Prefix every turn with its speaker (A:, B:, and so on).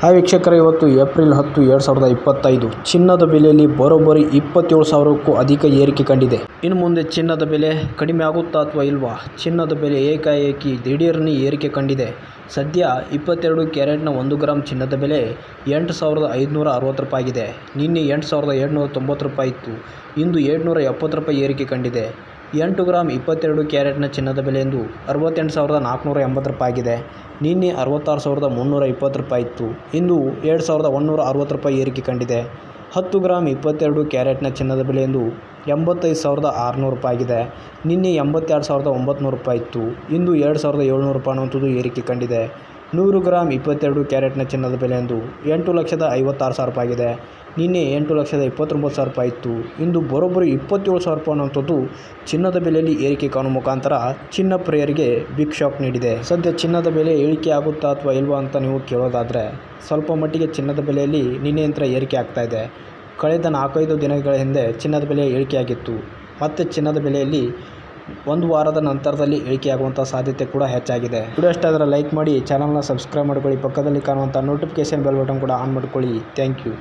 A: Hi ವೀಕ್ಷಕರೇ, ಇವತ್ತು April ಹತ್ತು, ಎರಡು ಸಾವಿರದ ಇಪ್ಪತ್ತೈದು. ಚಿನ್ನದ ಬೆಲೆಯಲ್ಲಿ ಬರೋಬ್ಬರಿ ಇಪ್ಪತ್ತೇಳು ಸಾವಿರಕ್ಕೂ ಅಧಿಕ ಏರಿಕೆ ಕಂಡಿದೆ. ಇನ್ನು ಮುಂದೆ ಚಿನ್ನದ ಬೆಲೆ ಕಡಿಮೆ ಆಗುತ್ತಾ ಅಥವಾ ಇಲ್ವಾ? ಚಿನ್ನದ ಬೆಲೆ ಏಕಾಏಕಿ ದಿಢೀರ್ನೆ ಏರಿಕೆ ಕಂಡಿದೆ. ಸದ್ಯ ಇಪ್ಪತ್ತೆರಡು ಕ್ಯಾರೆಟ್ನ ಒಂದು ಗ್ರಾಮ್ ಚಿನ್ನದ ಬೆಲೆ ಎಂಟು ಸಾವಿರದ ಐದುನೂರ ಅರವತ್ತು ರೂಪಾಯಿ ಆಗಿದೆ ನಿನ್ನೆ ಎಂಟು ಸಾವಿರದ ಏಳ್ನೂರ ತೊಂಬತ್ತು ರೂಪಾಯಿ ಇತ್ತು. ಇಂದು ಏಳ್ನೂರ ಎಪ್ಪತ್ತು ರೂಪಾಯಿ ಏರಿಕೆ ಕಂಡಿದೆ. ಎಂಟು ಗ್ರಾಮ್ ಇಪ್ಪತ್ತೆರಡು ಕ್ಯಾರೆಟ್ನ ಚಿನ್ನದ ಬೆಲೆ ಇಂದು ಅರವತ್ತೆಂಟು ಸಾವಿರದ ನಾಲ್ಕುನೂರ ಎಂಬತ್ತು ರೂಪಾಯಿ ಆಗಿದೆ ನಿನ್ನೆ ಅರವತ್ತಾರು ಸಾವಿರದ ಮುನ್ನೂರ ಇಪ್ಪತ್ತು ರೂಪಾಯಿ ಇತ್ತು. ಇಂದು ಎರಡು ಸಾವಿರದ ಒಂದುನೂರ ಅರವತ್ತು ರೂಪಾಯಿ ಏರಿಕೆ ಕಂಡಿದೆ. ಹತ್ತು ಗ್ರಾಮ್ ಇಪ್ಪತ್ತೆರಡು ಕ್ಯಾರೆಟ್ನ ಚಿನ್ನದ ಬೆಲೆ ಇಂದು ಎಂಬತ್ತೈದು ಸಾವಿರದ ಆರುನೂರು ರೂಪಾಯಿ ಆಗಿದೆ ನಿನ್ನೆ ಎಂಬತ್ತೆರಡು ಸಾವಿರದ ಒಂಬತ್ನೂರು ರೂಪಾಯಿ ಇತ್ತು. ಇಂದು ಎರಡು ಸಾವಿರದ ಏಳ್ನೂರು ರೂಪಾಯಿ ಅನ್ನುವಂಥದ್ದು ಏರಿಕೆ ಕಂಡಿದೆ. ನೂರು ಗ್ರಾಮ್ ಇಪ್ಪತ್ತೆರಡು ಕ್ಯಾರೆಟ್ನ ಚಿನ್ನದ ಬೆಲೆ ಎಂದು ಎಂಟು ಲಕ್ಷದ ಐವತ್ತಾರು ಸಾವಿರ ರೂಪಾಯಿ ಆಗಿದೆ. ನಿನ್ನೆ ಎಂಟು ಲಕ್ಷದ ಇಪ್ಪತ್ತೊಂಬತ್ತು ಸಾವಿರ ರೂಪಾಯಿ ಇತ್ತು. ಇಂದು ಬರೋಬ್ಬರಿ ಇಪ್ಪತ್ತೇಳು ಸಾವಿರ ರೂಪಾಯಿ ಅನ್ನುವಂಥದ್ದು ಚಿನ್ನದ ಬೆಲೆಯಲ್ಲಿ ಏರಿಕೆ ಕಾಣುವ ಮುಖಾಂತರ ಚಿನ್ನ ಪ್ರಿಯರಿಗೆ ಬಿಗ್ ಶಾಕ್ ನೀಡಿದೆ. ಸದ್ಯ ಚಿನ್ನದ ಬೆಲೆ ಇಳಿಕೆ ಆಗುತ್ತಾ ಅಥವಾ ಇಲ್ವಾ ಅಂತ ನೀವು ಕೇಳೋದಾದರೆ ಸ್ವಲ್ಪ ಮಟ್ಟಿಗೆ ಚಿನ್ನದ ಬೆಲೆಯಲ್ಲಿ ನಿನ್ನೆ ನಂತರ ಏರಿಕೆ ಆಗ್ತಾ ಇದೆ. ಕಳೆದ ನಾಲ್ಕೈದು ದಿನಗಳ ಹಿಂದೆ ಚಿನ್ನದ ಬೆಲೆ ಇಳಿಕೆಯಾಗಿತ್ತು ಮತ್ತೆ ಚಿನ್ನದ ಬೆಲೆಯಲ್ಲಿ ಒಂದು ವಾರದ ನಂತರದಲ್ಲಿ ಇಳಿಕೆಯಾಗುವಂಥ ಸಾಧ್ಯತೆ ಕೂಡ ಹೆಚ್ಚಾಗಿದೆ. ವಿಡಿಯೋ ಇಷ್ಟ ಆದರೆ ಲೈಕ್ ಮಾಡಿ, ಚಾನಲ್ನ ಸಬ್ಸ್ಕ್ರೈಬ್ ಮಾಡ್ಕೊಳ್ಳಿ. ಪಕ್ಕದಲ್ಲಿ ಕಾಣುವಂಥ ನೋಟಿಫಿಕೇಷನ್ ಬೆಲ್ ಬಟನ್ ಕೂಡ ಆನ್ ಮಾಡ್ಕೊಳ್ಳಿ. Thank you